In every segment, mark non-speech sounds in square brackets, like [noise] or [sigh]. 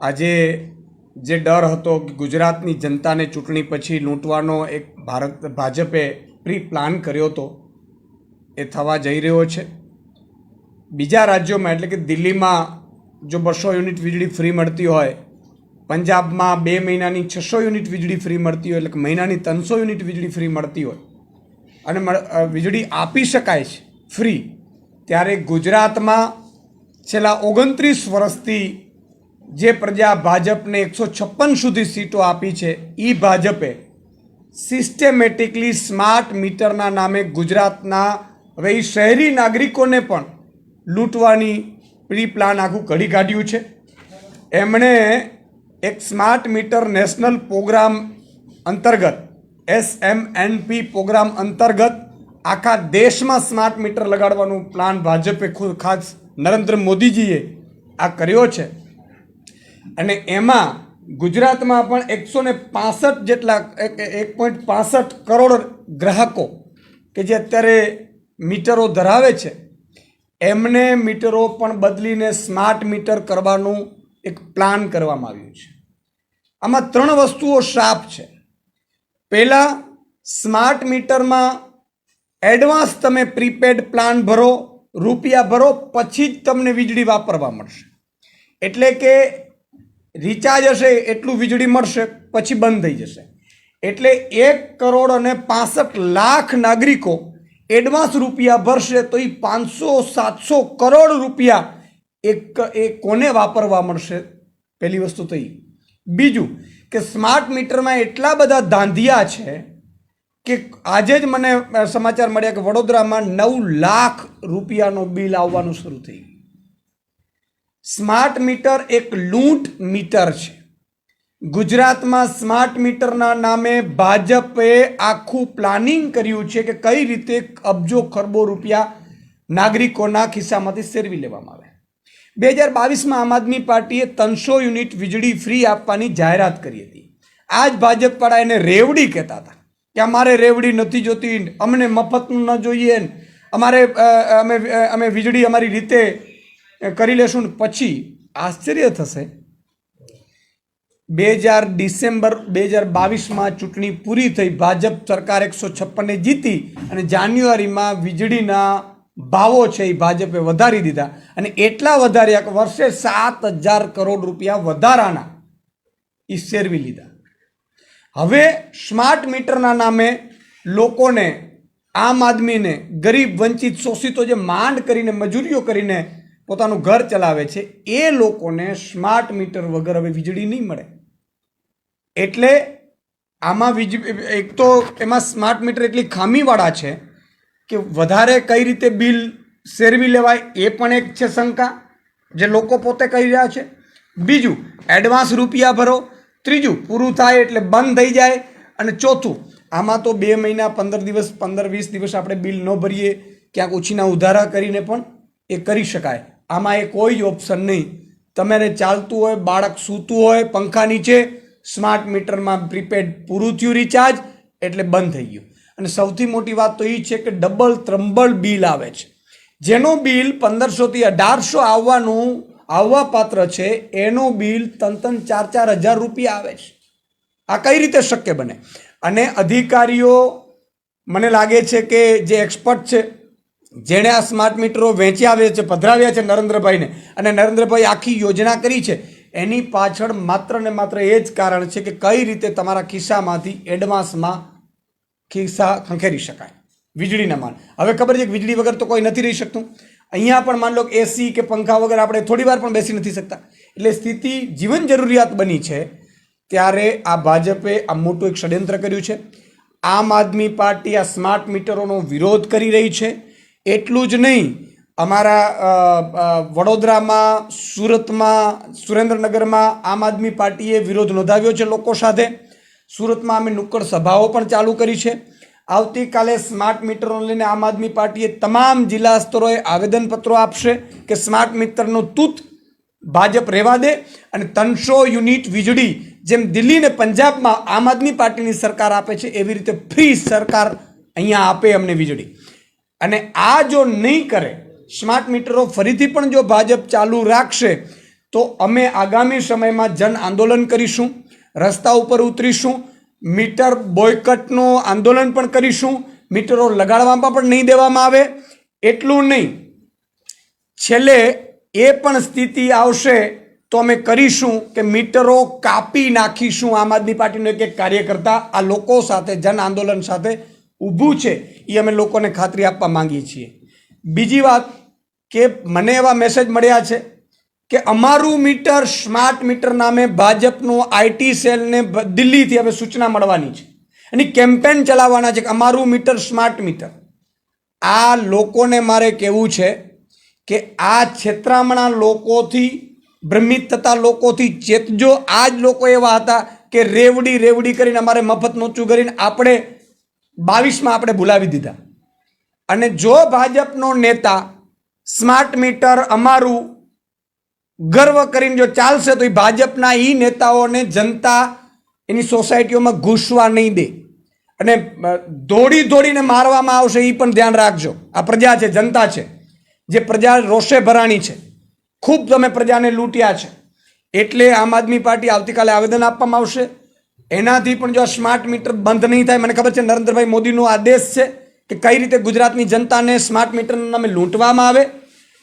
આજે જે ડર હતો કે ગુજરાતની જનતાને ચૂંટણી પછી લૂંટવાનો એક ભારત, ભાજપે પ્રી પ્લાન કર્યો હતો એ થવા જઈ રહ્યો છે. બીજા રાજ્યોમાં, એટલે કે દિલ્હીમાં જો બસો યુનિટ વીજળી ફ્રી મળતી હોય, પંજાબમાં બે મહિનાની છસો યુનિટ વીજળી ફ્રી મળતી હોય, એટલે કે મહિનાની ત્રણસો યુનિટ વીજળી ફ્રી મળતી હોય, અને વીજળી આપી શકાય છે, ફ્રી, ત્યારે ગુજરાતમાં છેલ્લા ઓગણત્રીસ વર્ષથી જે પ્રજા ભાજપને એકસો છપ્પન સુધી સીટો આપી છે એ ભાજપે સિસ્ટેમેટિકલી સ્માર્ટ મીટરના નામે ગુજરાતના હવે એ શહેરી નાગરિકોને પણ લૂંટવાની પ્રી પ્લાન આખું ઘડી કાઢ્યું છે. એમણે એક સ્માર્ટ મીટર નેશનલ પ્રોગ્રામ અંતર્ગત S M N P program અંતર્ગત આખા દેશમાં સ્માર્ટ મીટર લગાડવાનું પ્લાન ભાજપે ખુદ ખાસ નરેન્દ્ર મોદીજીએ આ કર્યો છે. અને એમાં ગુજરાતમાં પણ એકસો ને પાસઠ જેટલા, એક પોઈન્ટ પાસઠ કરોડ ગ્રાહકો કે જે અત્યારે મીટરો ધરાવે છે, એમને મીટરો પણ બદલીને સ્માર્ટ મીટર કરવાનું એક પ્લાન કરવામાં આવ્યું છે. આમાં ત્રણ વસ્તુઓ શાપ છે. પહેલાં, સ્માર્ટ મીટરમાં એડવાન્સ તમે પ્રીપેડ પ્લાન ભરો, રૂપિયા ભરો, પછી જ તમને વીજળી વાપરવા મળશે. એટલે કે રિચાર્જ હશે, એટલું વીજળી મળશે, પછી બંધ થઈ જશે. એટલે એક કરોડ અને પાસઠ લાખ નાગરિકો એડવાન્સ રૂપિયા ભરશે, તો એ પાંચસો, સાતસો કરોડ રૂપિયા એક એ કોને વાપરવા મળશે? પહેલી વસ્તુ તો એ બીજું કે સ્માર્ટ મીટરમાં એટલા બધા ધાંધિયા છે કે આજે જ મને સમાચાર મળ્યા કે વડોદરામાં નવ લાખ રૂપિયાનું બિલ આવવાનું શરૂ થઈ ગયું. સ્માર્ટ મીટર એક લૂંટ મીટર છે. ગુજરાતમાં સ્માર્ટ મીટરના નામે ભાજપે આખું પ્લાનિંગ કર્યું છે કે કઈ રીતે અબજો ખરબો રૂપિયા નાગરિકોના ખિસ્સામાંથી સેરવી લેવામાં આવે. બે હજાર બાવીસમાં આમ આદમી પાર્ટીએ ત્રણસો યુનિટ વીજળી ફ્રી આપવાની જાહેરાત કરી હતી. આ જ ભાજપવાળા એને રેવડી કહેતા હતા કે અમારે રેવડી નથી જોતી, અમને મફતનું ન જોઈએ, અમારે અમે અમે વીજળી અમારી રીતે કરી લેશું પછી આશ્ચર્ય થશે. બે હજાર ડિસેમ્બર બે હજાર બાવીસમાં ચૂંટણી પૂરી થઈ, ભાજપ સરકાર એકસો છપ્પનને જીતી અને જાન્યુઆરીમાં વીજળીના ભાવો છે એ ભાજપે વધારી દીધા અને એટલા વધાર્યા કે વર્ષે સાત હજાર કરોડ રૂપિયા વધારાના એ શેરવી લીધા. હવે સ્માર્ટ મીટરના નામે લોકોને, આમ આદમીને, ગરીબ, વંચિત, શોષિતો જે માંડ કરીને, મજૂરીઓ કરીને પોતાનું ઘર ચલાવે છે, એ લોકોને સ્માર્ટ મીટર વગર હવે વીજળી નહીં મળે. એટલે આમાં વીજ એક તો એમાં સ્માર્ટ મીટર એટલી ખામીવાળા છે કે વધારે કઈ રીતે બિલ શેરવી લેવાય, એ પણ એક છે શંકા, જે લોકો પોતે કહી રહ્યા છે. બીજું એડવાન્સ રૂપિયા ભરો, ત્રીજું, પૂરું થાય એટલે બંધ થઈ જાય, અને ચોથું, આમાં તો બે મહિના, પંદર દિવસ, પંદર વીસ દિવસ આપણે બિલ ન ભરીએ, ક્યાંક ઓછીના ઉધારા કરીને પણ એ કરી શકાય. આમાં એ કોઈ જ ઓપ્શન નહીં. તમારે ચાલતું હોય, બાળક સૂતું હોય, પંખા નીચે સ્માર્ટ મીટરમાં પ્રીપેડ પૂરું થયું રિચાર્જ એટલે બંધ થઈ ગયું. અને સૌથી મોટી વાત તો એ છે કે ડબલ ત્રંબલ બિલ આવે છે. જેનું બિલ પંદરસોથી અઢારસો આવવાનું, આવવા પાત્ર છે, એનું બિલ ત્રણ ત્રણ ચાર ચાર હજાર રૂપિયા આવે છે. આ કઈ રીતે શક્ય બને? અને અધિકારીઓ, મને લાગે છે કે જે એક્સપર્ટ છે જેણે આ સ્માર્ટ મીટરો વેચ્યા છે, પધરાવ્યા છે નરેન્દ્રભાઈને અને નરેન્દ્રભાઈ આખી યોજના કરી છે. એની પાછળ માત્ર ને માત્ર એ જ કારણ છે કે કઈ રીતે તમારા ખિસ્સામાંથી એડવાન્સમાં ખિસ્સા ખંખેરી શકાય. વીજળીના માન હવે ખબર છે કે વીજળી વગર તો કોઈ નથી રહી શકતું? અહીંયા પણ માન લો એસી કે પંખા વગર આપણે થોડી વાર પણ બેસી નથી શકતા. એટલે સ્થિતિ જીવન જરૂરિયાત બની છે. ત્યારે આ ભાજપે આ મોટું એક ષડયંત્ર કર્યું છે. આમ આદમી પાર્ટી આ સ્માર્ટ મીટરોનો વિરોધ કરી રહી છે. એટલું જ નહીં, અમારા વડોદરામાં, સુરતમાં, સુરેન્દ્રનગરમાં આમ આદમી પાર્ટીએ વિરોધ નોંધાવ્યો છે લોકો સાથે. સુરતમાં અમે નુક્કડ સભાઓ પણ ચાલુ કરી છે. આવતીકાલે સ્માર્ટ મીટરને લઈને આમ આદમી પાર્ટીએ તમામ જિલ્લા સ્તરોએ આવેદનપત્રો આપશે કે સ્માર્ટ મીટરનું તૂત ભાજપ રહેવા દે અને ત્રણસો યુનિટ વીજળી જેમ દિલ્હી ને પંજાબમાં આમ આદમી પાર્ટીની સરકાર આપે છે, એવી રીતે ફ્રી સરકાર અહીંયા આપે અમને વીજળી. અને આ જો નહીં કરે સ્માર્ટ મીટરો ફરીથી પણ જો ભાજપ ચાલુ રાખશે, તો અમે આગામી સમયમાં જન આંદોલન કરીશું, રસ્તા ઉપર ઉતરીશું, મીટર બોયકટનું આંદોલન પણ કરીશું, મીટરો લગાડવામાં પણ નહીં દેવામાં આવે, એટલું નહીં. છેલ્લે એ પણ સ્થિતિ આવશે, તો અમે કરીશું કે મીટરો કાપી નાખીશું આમ આદમી પાર્ટીનો એક એક કાર્યકર્તા, આ લોકો સાથે, જન આંદોલન સાથે ઊભું છે, એ અમે લોકોને ખાતરી આપવા માંગીએ છીએ. બીજી વાત કે મને એવા મેસેજ મળ્યા છે કે અમારું મીટર, સ્માર્ટ મીટર નામે ભાજપનું આઈટી સેલને દિલ્હીથી હવે સૂચના મળવાની છે. એની કેમ્પેન ચલાવવાના છે કે અમારું મીટર, સ્માર્ટ મીટર. આ લોકોને મારે કહેવું છે કે આ છેતરામણા લોકોથી, ભ્રમિત થતા લોકોથી ચેતજો. આ જ લોકો એવા હતા કે રેવડી રેવડી કરીને અમારે મફત નોચું કરીને આપણે બાવીસમાં આપણે ભૂલાવી દીધા. અને જો ભાજપનો નેતા સ્માર્ટ મીટર અમારું ગર્વ કરીને જો ચાલશે, તો એ ભાજપના એ નેતાઓને જનતા એની સોસાયટીઓમાં ઘૂસવા નહીં દે. અને દોડી દોડીને મારવામાં આવશે એ પણ ધ્યાન રાખજો. આ પ્રજા છે, જનતા છે. જે પ્રજા રોષે ભરાણી છે. ખૂબ તમે પ્રજાને લૂંટ્યા છે. એટલે આમ આદમી પાર્ટી આવતીકાલે આવેદન આપવામાં આવશે. એનાથી પણ જો આ સ્માર્ટ મીટર બંધ નહીં થાય, મને ખબર છે નરેન્દ્રભાઈ મોદીનો આદેશ છે કે કઈ રીતે ગુજરાતની જનતાને સ્માર્ટ મીટરના નામે લૂંટવામાં આવે.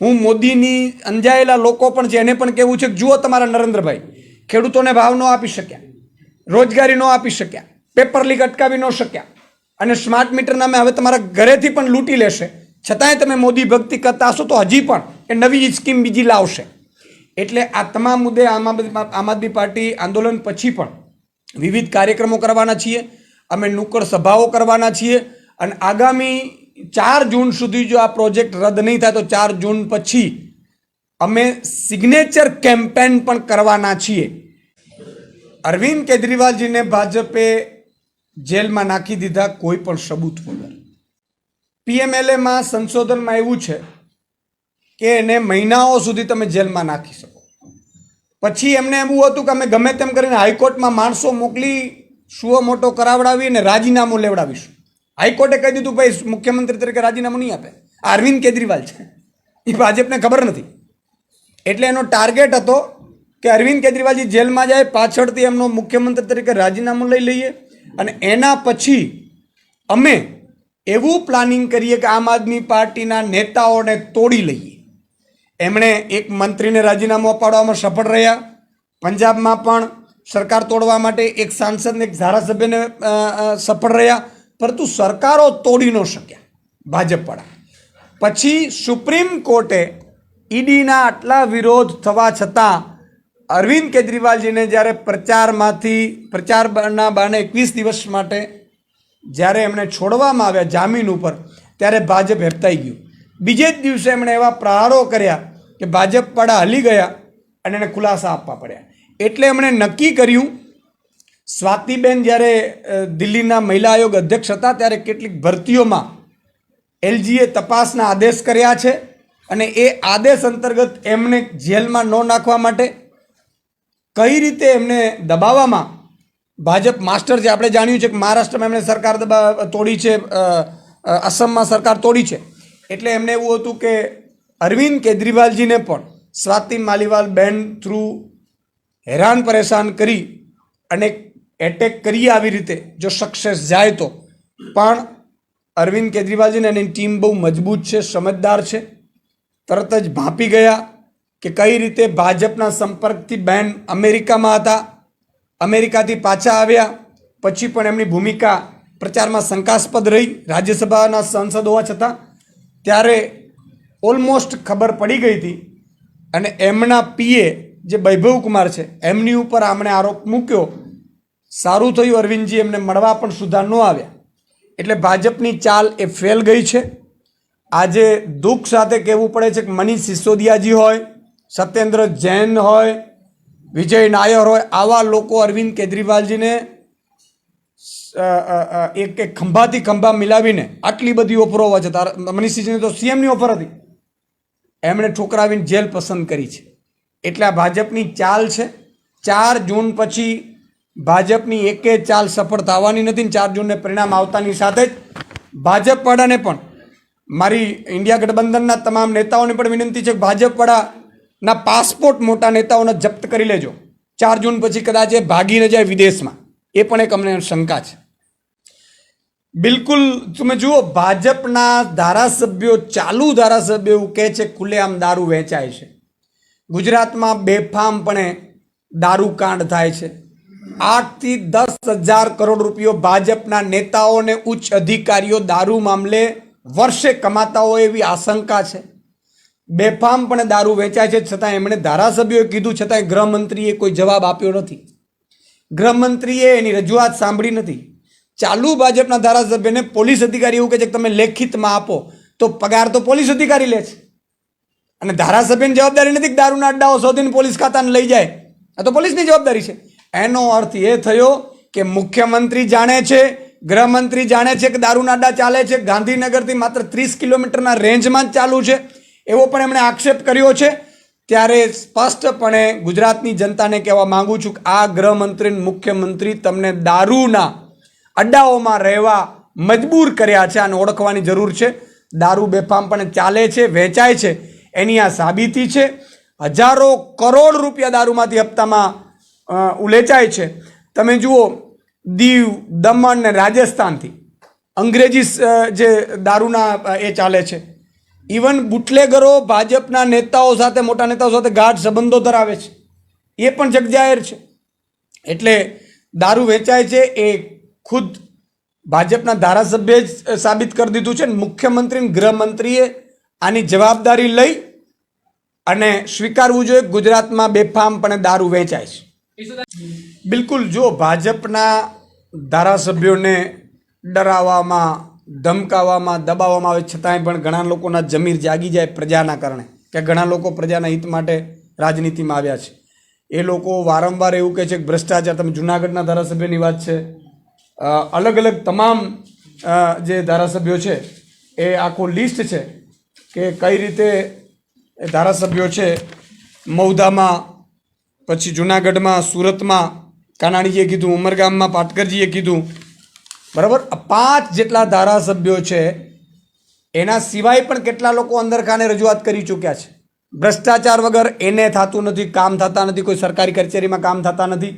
હું મોદીની અંજાયેલા લોકો પણ છે, એને પણ કહેવું છે કે જુઓ તમારા નરેન્દ્રભાઈ, ખેડૂતોને ભાવ ન આપી શક્યા, રોજગારી ન આપી શક્યા પેપર લીક અટકાવી ન શક્યા અને સ્માર્ટ મીટર નામે હવે તમારા ઘરેથી પણ લૂંટી લેશે. છતાંય તમે મોદી ભક્તિ કરતા હશો તો હજી પણ એ નવી સ્કીમ બીજી લાવશે. એટલે આ તમામ મુદ્દે આમ આમ આદમી પાર્ટી આંદોલન પછી પણ વિવિધ કાર્યક્રમો કરવાના છીએ, અમે નુક્કડ સભાઓ કરવાના છીએ અને આગામી ચાર જૂન સુધી જો આ પ્રોજેક્ટ રદ નહીં થાય તો ચાર જૂન પછી અમે સિગ્નેચર કેમ્પેન પણ કરવાના છીએ. અરવિંદ કેજરીવાલજીને ભાજપે જેલમાં નાખી દીધા કોઈ પણ સબૂત વગર. પીએમએલએમાં સંશોધનમાં એવું છે કે એને મહિનાઓ સુધી તમે જેલમાં નાખી શકો. પછી એમને એવું હતું કે અમે ગમે તેમ કરીને હાઈકોર્ટમાં માણસો મોકલી, સુઓ મોટો કરાવડાવી અને રાજીનામું લેવડાવીશું. હાઈકોર્ટે કહી દીધું, ભાઈ, મુખ્યમંત્રી તરીકે રાજીનામું નહીં આપે. અરવિંદ કેજરીવાલ છે. એ ભાજપને ખબર નથી. એટલે એનો ટાર્ગેટ હતો કે અરવિંદ કેજરીવાલજી જેલમાં જાય, પાછળથી એમનો મુખ્યમંત્રી તરીકે રાજીનામું લઈ લઈએ. અને એના પછી અમે એવું પ્લાનિંગ કરીએ કે આમ આદમી પાર્ટીના નેતાઓને તોડી લઈએ. એમણે એક મંત્રીને રાજીનામું અપાડવામાં સફળ રહ્યા. પંજાબમાં પણ સરકાર તોડવા માટે એક સાંસદને એક ધારાસભ્યને સફળ રહ્યા. પરંતુ સરકારો તોડી ન શક્યા ભાજપવાળા. પછી સુપ્રીમ કોર્ટે ઈડીના આટલા વિરોધ થવા છતાં અરવિંદ કેજરીવાલજીને જ્યારે પ્રચારમાંથી, પ્રચારના બાને એકવીસ દિવસ માટે જ્યારે એમણે છોડવામાં આવ્યા જામીન ઉપર, ત્યારે ભાજપ હેપતાઈ ગયું. બીજે જ દિવસે એમણે એવા પ્રહારો કર્યા કે ભાજપ પાડા હલી ગયા અને એને ખુલાસા આપવા પડ્યા. એટલે એમણે નક્કી કર્યું, સ્વાતિબેન જ્યારે દિલ્હીના મહિલા આયોગ અધ્યક્ષ હતા ત્યારે કેટલીક ભરતીઓમાં એલજીએ તપાસના આદેશ કર્યા છે અને એ આદેશ અંતર્ગત એમને જેલમાં ન નાખવા માટે કઈ રીતે એમને દબાવવામાં ભાજપ માસ્ટર છે? આપણે જાણ્યું છે કે મહારાષ્ટ્રમાં એમણે સરકાર દબા, તોડી છે અસમમાં સરકાર તોડી છે. એટલે એમને એવું હતું કે અરવિંદ કેજરીવાલજીને પણ સ્વાતિ માલીવાલ બેન થ્રુ હેરાન પરેશાન કરી અને એટેક કરી આવી રીતે જો સક્સેસ જાય તો. પણ અરવિંદ કેજરીવાલજીને એની ટીમ બહુ મજબૂત છે, સમજદાર છે. તરત જ ભાંપી ગયા કે કઈ રીતે ભાજપના સંપર્કથી બેન અમેરિકામાં હતા. અમેરિકાથી પાછા આવ્યા. પછી પણ એમની ભૂમિકા પ્રચારમાં શંકાસ્પદ રહી. રાજ્યસભાના સાંસદ હોવા છતાં. ત્યારે ઓલમોસ્ટ ખબર પડી ગઈ હતી. અને એમના પીએ જે વૈભવ કુમાર છે, એમની ઉપર આમણે આરોપ મૂક્યો, સારું થયું અરવિંદજી, એમને મળવા પણ સુધા ન આવ્યા. એટલે ભાજપની ચાલ એ ફેલ ગઈ છે. આજે દુઃખ સાથે કહેવું પડે છે કે મનીષ સિસોદિયાજી હોય, સત્યેન્દ્ર જૈન હોય, વિજય નાયર હોય, આવા લોકો અરવિંદ કેજરીવાલજીને એક એક ખંભાથી ખંભા મિલાવીને આટલી બધી ઓફરો હોવા છતાં મનીષ સિસોદિયાની તો સીએમની ઓફર હતી. એમણે ઠોકરાવીને જેલ પસંદ કરી છે. એટલે આ ભાજપની ચાલ છે. ચાર જૂન પછી ભાજપની એકે ચાલ સફળ થવાની નથી ને ચાર જૂનને પરિણામ આવતાની સાથે જ ભાજપવાળાને પણ મારી ઇન્ડિયા ગઠબંધનના તમામ નેતાઓને પણ વિનંતી છે કે ભાજપવાળા ના પાસપોર્ટ મોટા નેતાઓને જપ્ત કરી લેજો. ચાર જૂન પછી કદાચ એ ભાગી ન જાય વિદેશમાં. એ પણ એક અમને શંકા છે. બિલકુલ, તમે જુઓ, ભાજપના ધારાસભ્યો, ચાલુ ધારાસભ્યો એવું કહે છે ખુલ્લેઆમ દારૂ વેચાય છે. ગુજરાતમાં બેફામપણે દારૂ કાંડ થાય છે. આઠથી દસ હજાર કરોડ રૂપિયો ભાજપના નેતાઓ અને ઉચ્ચ અધિકારીઓ દારૂ મામલે વર્ષે કમાતા હોય એવી આશંકા છે. બેફામપણે દારૂ વેચાય છે, છતાં એમણે ધારાસભ્યોએ કીધું, છતાંય ગૃહમંત્રીએ કોઈ જવાબ આપ્યો નથી. ગૃહમંત્રીએ એની રજૂઆત સાંભળી નથી. ચાલુ ભાજપના ધારાસભ્યને પોલીસ અધિકારી એવું કહે છે કે તમે લેખિતમાં આપો, તો પગાર તો પોલીસ અધિકારી લે છે. અને ધારાસભ્યની જવાબદારી નથી કે દારૂના અડ્ડાઓ શોધીને પોલીસ ખાતાને લઈ જાય. આ તો પોલીસની જવાબદારી છે. એનો અર્થ એ થયો કે મુખ્યમંત્રી જાણે છે, ગૃહમંત્રી જાણે છે કે દારૂના અડ્ડા ચાલે છે, ગાંધીનગરથી માત્ર ત્રીસ કિલોમીટરના રેન્જમાં જ ચાલુ છે. એવો પણ એમણે આક્ષેપ કર્યો છે. ત્યારે સ્પષ્ટપણે ગુજરાતની જનતાને કહેવા માંગુ છું કે આ ગૃહમંત્રી મુખ્યમંત્રી તમને દારૂના અડ્ડાઓમાં રહેવા મજબૂર કર્યા છે આને ઓળખવાની જરૂર છે. દારૂ બેફામ પણ ચાલે છે, વેચાય છે. એની આ સાબિતી છે. હજારો કરોડ રૂપિયા દારૂમાંથી હપ્તામાં ઉલેચાય છે. તમે જુઓ, દીવ, દમણ ને રાજસ્થાનથી અંગ્રેજી જે દારૂના એ ચાલે છે. ઇવન બુટલેગરો ભાજપના નેતાઓ સાથે, મોટા નેતાઓ સાથે ગાઢ સંબંધો ધરાવે છે. એ પણ જગજાહેર છે. એટલે દારૂ વેચાય છે એ ખુદ ભાજપના ધારાસભ્યએ જ સાબિત કરી દીધું છે ને મુખ્યમંત્રી ગૃહમંત્રીએ આની જવાબદારી લઈ અને સ્વીકારવું જોઈએ. ગુજરાતમાં ગુજરાતમાં બેફામપણે દારૂ વેચાય છે. બિલકુલ, જો ભાજપના ધારાસભ્યોને ડરાવવામાં, ધમકાવવામાં, દબાવવામાં આવે, છતાંય પણ ઘણા લોકોના જમીર જાગી જાય પ્રજાના કારણે કે ઘણા લોકો પ્રજાના હિત માટે રાજનીતિમાં આવ્યા છે. એ લોકો વારંવાર એવું કહે છે કે ભ્રષ્ટાચાર, તમે જુનાગઢના ધારાસભ્યની વાત છે. અલગ અલગ તમામ જે ધારાસભ્યો છે, એ આખું લિસ્ટ છે કે કઈ રીતે ધારાસભ્યો છે, મૌદામાં, પછી જુનાગઢમાં, સુરતમાં, કાનાણીજીએ કીધું, ઉમરગામમાં પાટકરજીએ કીધું. બરાબર? પાંચ જેટલા ધારાસભ્યો છે, એના સિવાય પણ કેટલા લોકો અંદરખાને રજૂઆત કરી ચૂક્યા છે? ભ્રષ્ટાચાર વગર એને થતું નથી, કામ થતા નથી, કોઈ સરકારી કચેરીમાં કામ થતા નથી.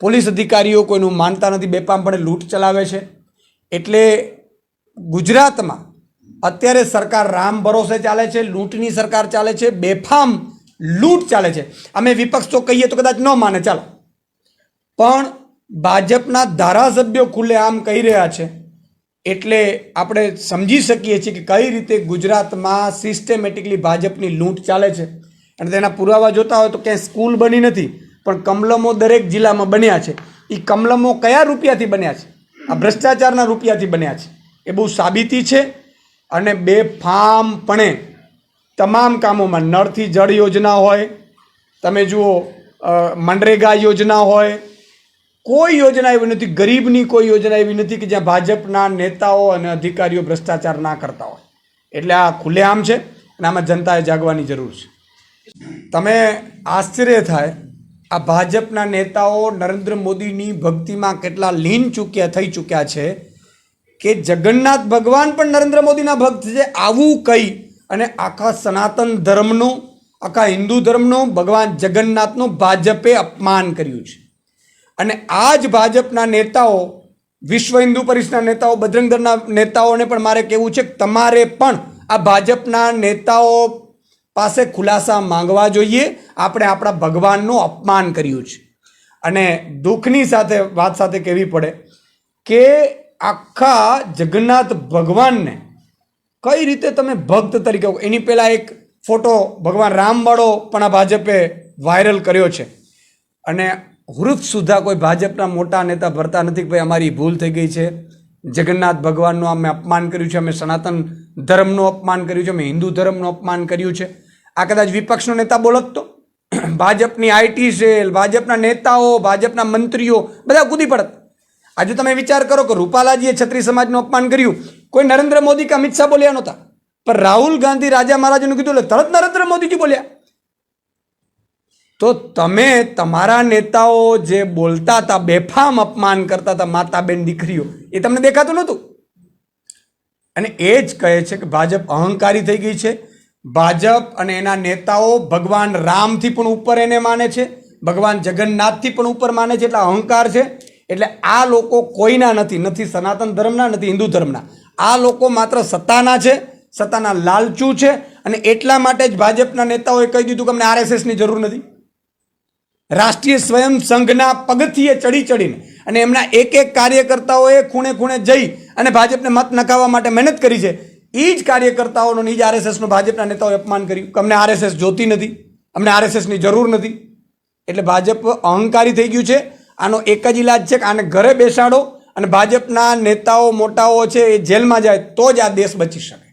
પોલીસ અધિકારીઓ કોઈનું માનતા નથી બેપામપણે લૂંટ ચલાવે છે. એટલે ગુજરાતમાં અત્યારે સરકાર રામ ભરોસે ચાલે છે, લૂંટની સરકાર ચાલે છે, બેફામ લૂંટ ચાલે છે. અમે વિપક્ષ તો કહીએ તો કદાચ ન માને, ચાલો. પણ ભાજપના ધારાસભ્યો ખુલ્લે આમ કહી રહ્યા છે, એટલે આપણે સમજી શકીએ છીએ કે કઈ રીતે ગુજરાતમાં સિસ્ટેમેટિકલી ભાજપની લૂંટ ચાલે છે. અને તેના પુરાવા જોતા હોય તો ક્યાંય સ્કૂલ બની નથી. પણ કમલમો દરેક જિલ્લામાં બન્યા છે. એ કમલમો કયા રૂપિયાથી બન્યા છે? આ ભ્રષ્ટાચારના રૂપિયાથી બન્યા છે. એ બહુ સાબિતી છે અને બેફામપણે તમામ કામોમાં નળથી જળ યોજના હોય, તમે જુઓ મનરેગા યોજના હોય, કોઈ યોજના એવી નથી, ગરીબની કોઈ યોજના એવી નથી કે જ્યાં ભાજપના નેતાઓ અને અધિકારીઓ ભ્રષ્ટાચાર ના કરતા હોય. એટલે આ ખુલ્લેઆમ છે અને આમાં જનતાએ જાગવાની જરૂર છે. તમે આશ્ચર્ય થાય આ ભાજપના નેતાઓ નરેન્દ્ર મોદીની ભક્તિમાં કેટલા લીન ચૂક્યા, થઈ ચૂક્યા છે કે જગન્નાથ ભગવાન પણ નરેન્દ્ર મોદીના ભક્ત છે, આવું કહી અને આખા સનાતન ધર્મનું, આખા હિન્દુ ધર્મનું ભગવાન જગન્નાથનું ભાજપે અપમાન કર્યું છે. અને આ જ ભાજપના નેતાઓ, વિશ્વ હિન્દુ પરિષદના નેતાઓ બજરંગ દળના નેતાઓને પણ મારે કહેવું છે કે તમારે પણ આ ભાજપના નેતાઓ પાસે ખુલાસા માંગવા જોઈએ. આપણે આપણા ભગવાનનું અપમાન કર્યું છે. અને દુઃખની સાથે, વાત સાથે કહેવી પડે કે આખા જગન્નાથ ભગવાનને કઈ રીતે તમે ભક્ત તરીકે એની પહેલાં એક ફોટો ભગવાન રામવાળો પણ આ ભાજપે વાયરલ કર્યો છે. અને હૃદ સુધા કોઈ ભાજપના મોટા નેતા ભરતા નથી કે ભાઈ અમારી ભૂલ થઈ ગઈ છે. જગન્નાથ ભગવાનનું અમે અપમાન કર્યું છે. અમે સનાતન ધર્મનું અપમાન કર્યું છે. અમે હિન્દુ ધર્મનું અપમાન કર્યું છે. આ કદાચ વિપક્ષનો નેતા બોલત તો? [clears throat] ભાજપની આઈટી સેલ ભાજપના નેતાઓ, ભાજપના મંત્રીઓ, બધા કૂદી પડત. આજે તમે વિચાર કરો કે રૂપાલાજીએ છત્રી સમાજનું અપમાન કર્યું. કોઈ નરેન્દ્ર મોદી કે અમિત શાહ બોલ્યા નહોતા. પણ રાહુલ ગાંધી રાજા મહારાજનું કીધું એટલે તરત નરેન્દ્ર મોદીજી બોલ્યા. તો તમે તમારા નેતાઓ જે બોલતા હતા, બેફામ અપમાન કરતા હતા માતા બેન દીકરીઓ, એ તમને દેખાતું નહોતું? અને એ જ કહે છે કે ભાજપ અહંકારી થઈ ગઈ છે. ભાજપ અને એના નેતાઓ ભગવાન રામથી પણ ઉપર એને માને છે, ભગવાન જગન્નાથથી પણ ઉપર માને છે, એટલે અહંકાર છે. એટલે આ લોકો કોઈના નથી નથી સનાતન ધર્મના, નથી હિન્દુ ધર્મના. આ લોકો માત્ર સત્તાના છે, સત્તાના લાલચુ છે, અને એટલા માટે જ ભાજપના નેતાઓએ કહી દીધું કે અમને આરએસએસની જરૂર નથી. રાષ્ટ્રીય સ્વયં સંઘના પગથિયે ચડી ચડીને અને એમના એક એક કાર્યકર્તાઓએ ખૂણે ખૂણે જઈ અને ભાજપને મત નકાવવા માટે મહેનત કરી છે. એ જ કાર્યકર્તાઓનો એ જ આરએસએસનો ભાજપના નેતાઓએ અપમાન કર્યું. અમને આરએસએસ જોતી નથી. અમને આરએસએસની જરૂર નથી. એટલે ભાજપ અહંકારી થઈ ગયું છે. આનો એક જ ઇલાજ છે કે આને ઘરે બેસાડો અને ભાજપના નેતાઓ, મોટાઓ છે એ જેલમાં જાય તો જ આ દેશ બચી શકે.